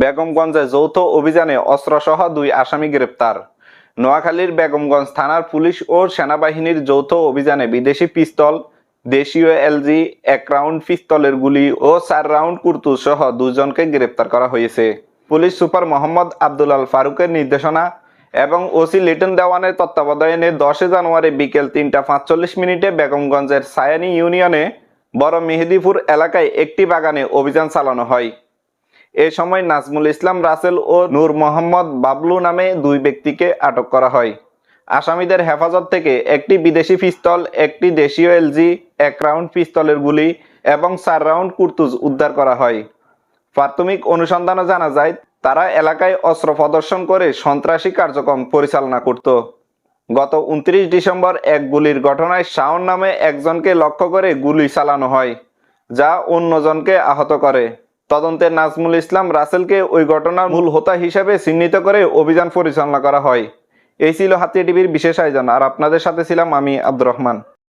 বেগমগঞ্জে যৌথ অভিযানে অস্ত্রসহ দুই আসামি গ্রেপ্তার। নোয়াখালীর বেগমগঞ্জ থানার পুলিশ ও সেনাবাহিনীর যৌথ অভিযানে বিদেশি পিস্তল, দেশীয় এলজি, এক রাউন্ড পিস্তলের গুলি ও চার রাউন্ড কুর্তু সহ দুজনকে গ্রেপ্তার করা হয়েছে। পুলিশ সুপার মোহাম্মদ আব্দুল আল ফারুকের নির্দেশনা এবং ওসি লিটন দেওয়ানের তত্ত্বাবধানে দশে জানুয়ারি বিকেল তিনটা পাঁচচল্লিশ মিনিটে বেগমগঞ্জের সায়ানি ইউনিয়নে বড় মেহেদিপুর এলাকায় একটি বাগানে অভিযান চালানো হয়। এ সময় নাজমুল ইসলাম, রাসেল ও নূর মোহাম্মদ বাবলু নামে দুই ব্যক্তিকে আটক করা হয়। আসামিদের হেফাজত থেকে একটি বিদেশি পিস্তল, একটি দেশীয় এলজি, এক রাউন্ড পিস্তলের গুলি এবং চার রাউন্ড কুর্তুজ উদ্ধার করা হয়। প্রাথমিক অনুসন্ধানে জানা যায়, তারা এলাকায় অস্ত্র প্রদর্শন করে সন্ত্রাসী কার্যক্রম পরিচালনা করত। গত উনত্রিশ ডিসেম্বর এক গুলির ঘটনায় শাওন নামে একজনকে লক্ষ্য করে গুলি চালানো হয়, যা অন্যজনকে আহত করে। তদন্তে নাজমুল ইসলাম রাসেলকে ওই ঘটনার মূল হোতা হিসেবে চিহ্নিত করে অভিযান পরিচালনা করা হয়। এই ছিল হাতিয়া টিভির বিশেষ আয়োজন। আর আপনাদের সাথে ছিলাম আমি আব্দুর রহমান।